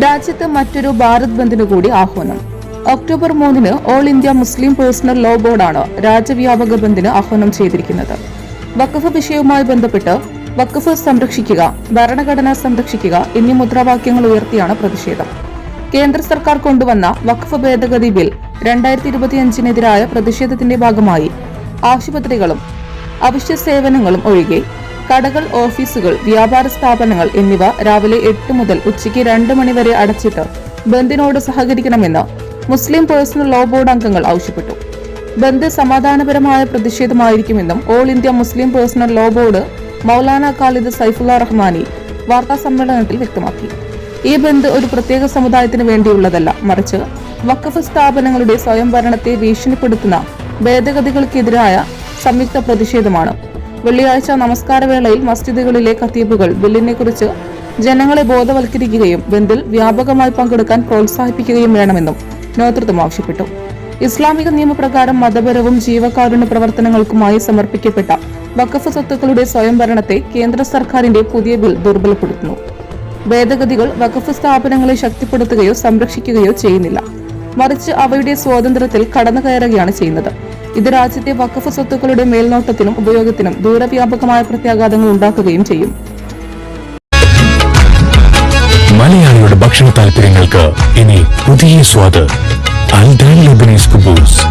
രാജ്യത്ത് മറ്റൊരു ഭാരത് ബന്ദിനു കൂടി ആഹ്വാനം. ഒക്ടോബർ മൂന്നിന് all India Muslim personal law ബോർഡാണ് രാജ്യവ്യാപക ബന്ദിന് ആഹ്വാനം ചെയ്തിരിക്കുന്നത്. വഖഫ് വിഷയവുമായി ബന്ധപ്പെട്ട് വഖഫ് സംരക്ഷിക്കുക ഭരണഘടന സംരക്ഷിക്കുക എന്നീ മുദ്രാവാക്യങ്ങൾ ഉയർത്തിയാണ് പ്രതിഷേധം. കേന്ദ്ര സർക്കാർ കൊണ്ടുവന്ന വഖഫ് ഭേദഗതി ബിൽ രണ്ടായിരത്തി ഇരുപത്തിയഞ്ചിനെതിരായ പ്രതിഷേധത്തിന്റെ ഭാഗമായി ആശുപത്രികളും അവശ്യ സേവനങ്ങളും ഒഴികെ കടകൾ ഓഫീസുകൾ വ്യാപാര സ്ഥാപനങ്ങൾ എന്നിവ രാവിലെ എട്ട് മുതൽ ഉച്ചയ്ക്ക് രണ്ട് മണിവരെ അടച്ചിട്ട് ബന്ദിനോട് സഹകരിക്കണമെന്ന് മുസ്ലിം പേഴ്സണൽ ലോ ബോർഡ് അംഗങ്ങൾ ആവശ്യപ്പെട്ടു. ബന്ദ് സമാധാനപരമായ പ്രതിഷേധമായിരിക്കുമെന്നും all India Muslim personal law board Maulana Khalid Saifullah Rahmani വാർത്താ സമ്മേളനത്തിൽ വ്യക്തമാക്കി. ഈ ബന്ദ് ഒരു പ്രത്യേക സമുദായത്തിന് വേണ്ടിയുള്ളതല്ല മറിച്ച് വഖഫ് സ്ഥാപനങ്ങളുടെ സ്വയംഭരണത്തെ ഭീഷണിപ്പെടുത്തുന്ന ഭേദഗതികൾക്കെതിരായ സംയുക്ത പ്രതിഷേധമാണ്. വെള്ളിയാഴ്ച നമസ്കാരവേളയിൽ മസ്ജിദുകളിലെ ഖത്തീബുകൾ ബില്ലിനെക്കുറിച്ച് ജനങ്ങളെ ബോധവൽക്കരിക്കുകയും ബന്ദിൽ വ്യാപകമായി പങ്കെടുക്കാൻ പ്രോത്സാഹിപ്പിക്കുകയും വേണമെന്നും നേതൃത്വം ആവശ്യപ്പെട്ടു. ഇസ്ലാമിക നിയമപ്രകാരം മതപരവും ജീവകാരുണ്യ പ്രവർത്തനങ്ങൾക്കുമായി സമർപ്പിക്കപ്പെട്ട വഖഫ് സ്വത്തുക്കളുടെ സ്വയംഭരണത്തെ കേന്ദ്ര സർക്കാരിന്റെ പുതിയ ബിൽ ദുർബലപ്പെടുത്തുന്നു. ഭേദഗതികൾ വഖഫ് സ്ഥാപനങ്ങളെ ശക്തിപ്പെടുത്തുകയോ സംരക്ഷിക്കുകയോ ചെയ്യുന്നില്ല. മറിച്ച് അവയുടെ സ്വാതന്ത്ര്യത്തിൽ കടന്നു കയറുകയാണ് ചെയ്യുന്നത്. ഇത് രാജ്യത്തെ വഖഫ് സ്വത്തുക്കളുടെ മേൽനോട്ടത്തിനും ഉപയോഗത്തിനും ദൂരവ്യാപകമായ പ്രത്യാഘാതങ്ങൾ ഉണ്ടാക്കുകയും ചെയ്യും. മലയാളിയുടെ ഭക്ഷണ താല്പര്യങ്ങൾക്ക് ഇനി പുതിയ സ്വാദ്. അൽദാൻ ലബനീസ് കുബൂസ്.